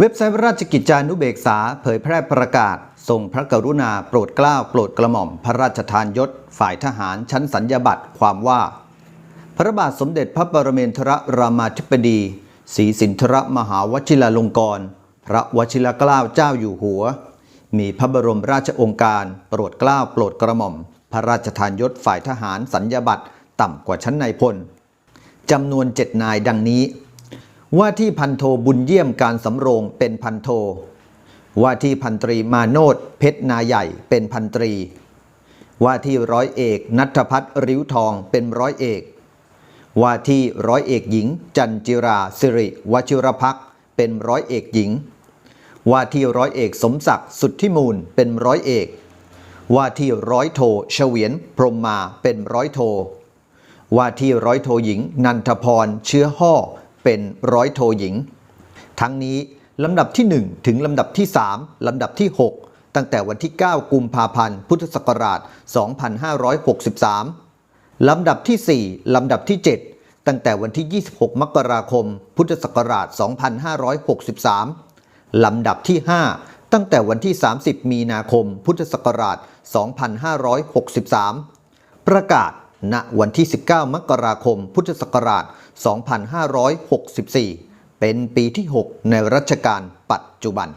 เว็บไซต์ราชกิจจานุเบกษาเผยแพร่ประกาศ ทรงพระกรุณาโปรดเกล้าโปรดกระหม่อมพระราชทานยศ ฝ่ายทหารชั้นสัญญาบัตรความว่า พระบาทสมเด็จพระปรเมนทรรามาธิบดีศรีสินทรมหาวชิราลงกรณพระวชิรเกล้าเจ้าอยู่หัว มีพระบรมราชองค์การ โปรดเกล้าโปรดกระหม่อม พระราชทานยศฝ่ายทหารสัญญาบัตรต่ำกว่าชั้นนายพลจำนวนเจ็ดนายดังนี้ ว่าที่พันโทบุญเยี่ยมการสำโรงเป็นพันโท ว่าที่พันตรีมาโนดเพชรนาใหญ่เป็นพันตรี ว่าที่ร้อยเอกนัทพัฒน์ริ้วทองเป็นร้อยเอก ว่าที่ร้อยเอกหญิง จันจิราสิริวชิรพักเป็นร้อยเอกหญิง ว่าที่ร้อยเอกสมศักดิ์สุทธิมูลเป็นร้อยเอก ว่าที่ร้อยโทเฉวียนพรหมมาเป็นร้อยโท ว่าที่ร้อยโทหญิง นันทพรเชื้อห่อ เป็นร้อยโทหญิง ทั้งนี้ลำดับที่ 1 ถึงลำดับที่ 3 ลำดับที่ 6 ตั้งแต่วันที่ 9 กุมภาพันธ์ พุทธศักราช 2563 ลำดับที่ 4 ลำดับที่ 7 ตั้งแต่วันที่ 26 มกราคม พุทธศักราช 2563 ลำดับที่ 5 ตั้งแต่วันที่ 30 มีนาคม พุทธศักราช 2563 ประกาศ ณวันที่ 19 มกราคม พุทธศักราช 2564 เป็นปีที่ 6 ในรัชกาลปัจจุบัน